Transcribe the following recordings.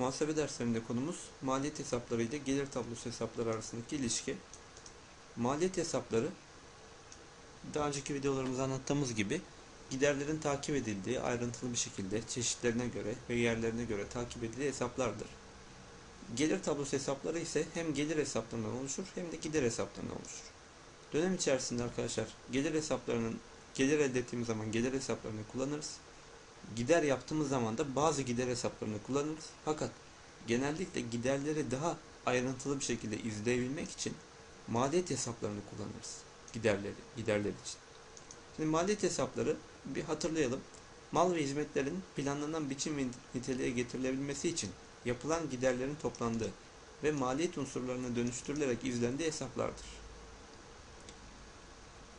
muhasebe derslerinde konumuz maliyet hesapları ile gelir tablosu hesapları arasındaki ilişki. Maliyet hesapları daha önceki videolarımızda anlattığımız gibi giderlerin takip edildiği ayrıntılı bir şekilde çeşitlerine göre ve yerlerine göre takip edildiği hesaplardır. Gelir tablosu hesapları ise hem gelir hesaplarından oluşur hem de gider hesaplarından oluşur. Dönem içerisinde arkadaşlar gelir hesaplarının gelir elde ettiğimiz zaman gelir hesaplarını kullanırız. Gider yaptığımız zaman da bazı gider hesaplarını kullanırız. Fakat genellikle giderleri daha ayrıntılı bir şekilde izleyebilmek için maliyet hesaplarını kullanırız. Giderleri, giderler için. Şimdi maliyet hesapları bir hatırlayalım. Mal ve hizmetlerin planlanan biçim ve niteliğe getirilebilmesi için yapılan giderlerin toplandığı ve maliyet unsurlarına dönüştürülerek izlendiği hesaplardır.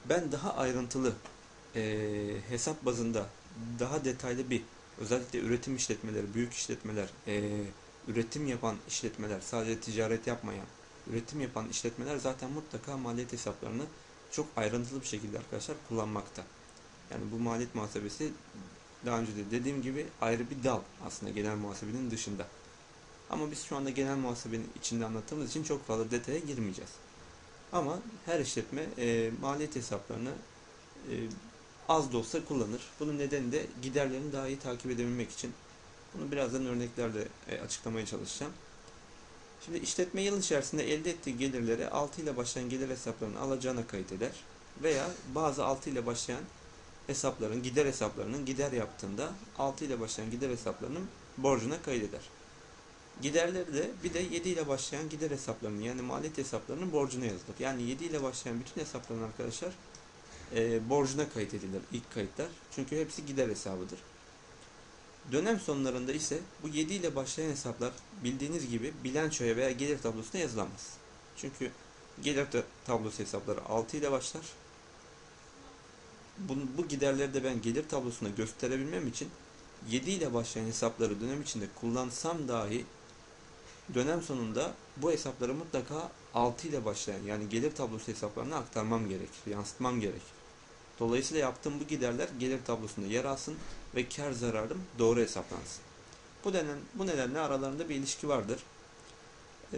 Ben daha ayrıntılı e, hesap bazında daha detaylı bir özellikle üretim işletmeleri, büyük işletmeler, e, üretim yapan işletmeler, sadece ticaret yapmayan, üretim yapan işletmeler zaten mutlaka maliyet hesaplarını çok ayrıntılı bir şekilde arkadaşlar kullanmakta. Yani bu maliyet muhasebesi daha önce de dediğim gibi ayrı bir dal aslında genel muhasebenin dışında. Ama biz şu anda genel muhasebenin içinde anlattığımız için çok fazla detaya girmeyeceğiz. Ama her işletme e, maliyet hesaplarını e, az da olsa kullanır. Bunun nedeni de giderlerini daha iyi takip edebilmek için. Bunu birazdan örneklerle e, açıklamaya çalışacağım. Şimdi işletme yıl içerisinde elde ettiği gelirleri 6 ile başlayan gelir hesaplarını alacağına kayıt eder. Veya bazı 6 ile başlayan hesapların, gider hesaplarının gider yaptığında 6 ile başlayan gider hesaplarının borcuna kaydeder. Giderleri de bir de 7 ile başlayan gider hesaplarının yani maliyet hesaplarının borcuna yazılır. Yani 7 ile başlayan bütün hesapların arkadaşlar e, borcuna kayıt edilir ilk kayıtlar. Çünkü hepsi gider hesabıdır. Dönem sonlarında ise bu 7 ile başlayan hesaplar bildiğiniz gibi bilançoya veya gelir tablosuna yazılamaz. Çünkü gelir tablosu hesapları 6 ile başlar. Bu, bu giderleri de ben gelir tablosuna gösterebilmem için 7 ile başlayan hesapları dönem içinde kullansam dahi dönem sonunda bu hesapları mutlaka 6 ile başlayan yani gelir tablosu hesaplarına aktarmam gerekir, yansıtmam gerekir. Dolayısıyla yaptığım bu giderler gelir tablosunda yer alsın ve kar zararım doğru hesaplansın. Bu, denen, bu nedenle aralarında bir ilişki vardır. Ee,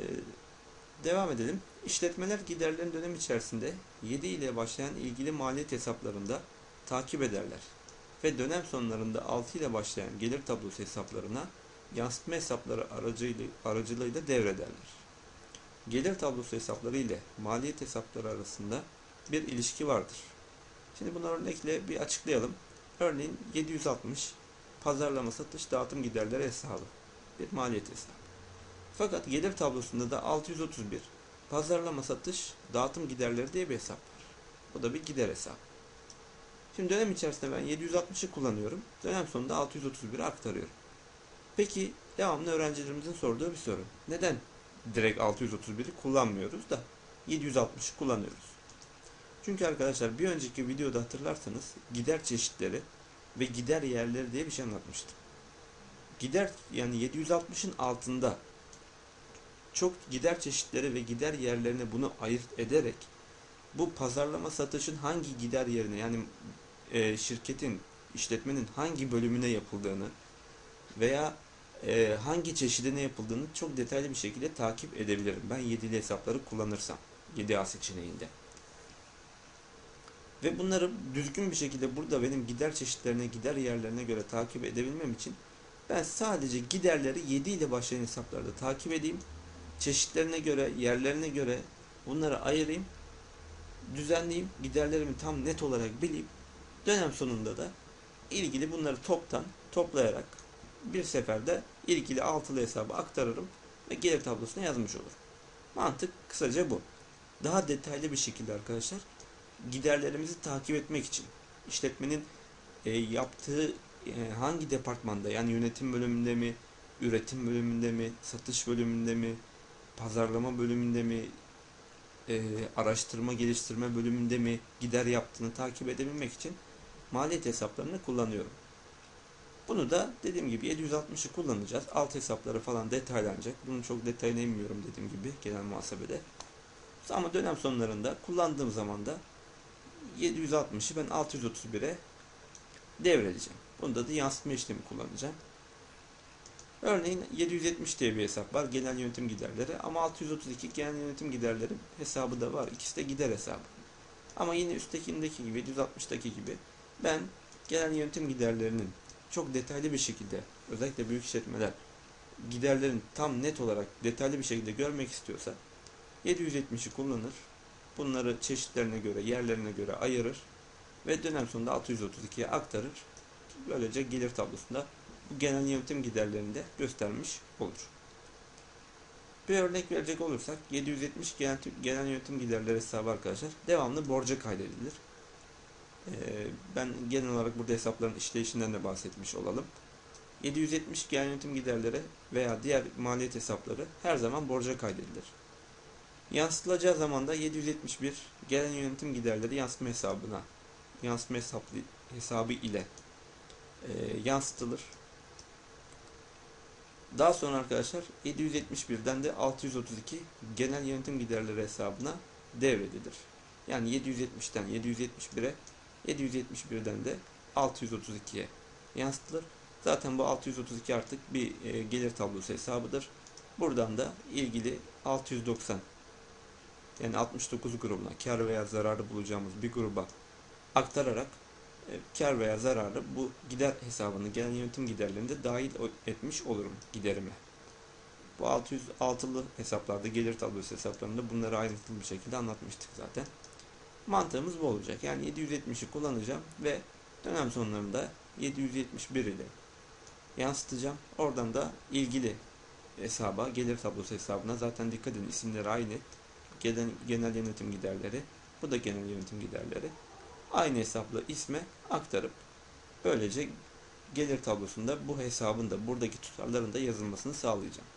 devam edelim. İşletmeler giderlerin dönem içerisinde 7 ile başlayan ilgili maliyet hesaplarında takip ederler. Ve dönem sonlarında 6 ile başlayan gelir tablosu hesaplarına yansıtma hesapları aracıyla, aracılığıyla devrederler. Gelir tablosu hesapları ile maliyet hesapları arasında bir ilişki vardır. Şimdi bunu örnekle bir açıklayalım. Örneğin 760 pazarlama satış dağıtım giderleri hesabı. Bir maliyet hesabı. Fakat gelir tablosunda da 631 pazarlama satış dağıtım giderleri diye bir hesap var. Bu da bir gider hesabı. Şimdi dönem içerisinde ben 760'ı kullanıyorum. Dönem sonunda 631'i aktarıyorum. Peki devamlı öğrencilerimizin sorduğu bir soru. Neden direkt 631'i kullanmıyoruz da 760'ı kullanıyoruz? Çünkü arkadaşlar bir önceki videoda hatırlarsanız gider çeşitleri ve gider yerleri diye bir şey anlatmıştım. Gider yani 760'ın altında çok gider çeşitleri ve gider yerlerine bunu ayırt ederek bu pazarlama satışın hangi gider yerine yani e, şirketin işletmenin hangi bölümüne yapıldığını veya e, hangi çeşidine yapıldığını çok detaylı bir şekilde takip edebilirim. Ben 7'li hesapları kullanırsam 7A seçeneğinde. Ve bunları düzgün bir şekilde burada benim gider çeşitlerine, gider yerlerine göre takip edebilmem için ben sadece giderleri 7 ile başlayan hesaplarda takip edeyim. Çeşitlerine göre, yerlerine göre bunları ayırayım. Düzenleyeyim. Giderlerimi tam net olarak bileyim. Dönem sonunda da ilgili bunları toptan toplayarak bir seferde ilgili altılı hesabı aktarırım ve gelir tablosuna yazmış olurum. Mantık kısaca bu. Daha detaylı bir şekilde arkadaşlar giderlerimizi takip etmek için işletmenin e, yaptığı e, hangi departmanda yani yönetim bölümünde mi, üretim bölümünde mi, satış bölümünde mi, pazarlama bölümünde mi, e, araştırma geliştirme bölümünde mi gider yaptığını takip edebilmek için maliyet hesaplarını kullanıyorum. Bunu da dediğim gibi 760'ı kullanacağız. Alt hesapları falan detaylanacak. Bunun çok detayına dediğim gibi genel muhasebede. Ama dönem sonlarında kullandığım zaman da 760'ı ben 631'e devredeceğim. Bunda da yansıtma işlemi kullanacağım. Örneğin 770 diye bir hesap var. Genel yönetim giderleri. Ama 632 genel yönetim giderleri hesabı da var. İkisi de gider hesabı. Ama yine üsttekindeki gibi 760'taki gibi ben genel yönetim giderlerinin çok detaylı bir şekilde özellikle büyük işletmeler giderlerin tam net olarak detaylı bir şekilde görmek istiyorsa 770'i kullanır. Bunları çeşitlerine göre, yerlerine göre ayırır ve dönem sonunda 632'ye aktarır. Böylece gelir tablosunda bu genel yönetim giderlerini de göstermiş olur. Bir örnek verecek olursak 770 genel, genel yönetim giderleri hesabı arkadaşlar devamlı borca kaydedilir. Ee, ben genel olarak burada hesapların işleyişinden de bahsetmiş olalım. 770 genel yönetim giderleri veya diğer maliyet hesapları her zaman borca kaydedilir. Yansıtılacağı zaman da 771 genel yönetim giderleri yansıtma hesabına yansıtma hesabı, hesabı ile e, yansıtılır. Daha sonra arkadaşlar 771'den de 632 genel yönetim giderleri hesabına devredilir. Yani 770'ten 771'e 771'den de 632'ye yansıtılır. Zaten bu 632 artık bir e, gelir tablosu hesabıdır. Buradan da ilgili 690 yani 69 grubuna kar veya zararı bulacağımız bir gruba aktararak e, kar veya zararı bu gider hesabını genel yönetim giderlerinde dahil etmiş olurum giderime. Bu 606'lı hesaplarda gelir tablosu hesaplarında bunları ayrıntılı bir şekilde anlatmıştık zaten. Mantığımız bu olacak. Yani 770'i kullanacağım ve dönem sonlarında 771 ile yansıtacağım. Oradan da ilgili hesaba, gelir tablosu hesabına zaten dikkat edin isimleri aynı. Genel, genel yönetim giderleri. Bu da genel yönetim giderleri. Aynı hesapla isme aktarıp böylece gelir tablosunda bu hesabın da buradaki tutarların da yazılmasını sağlayacağım.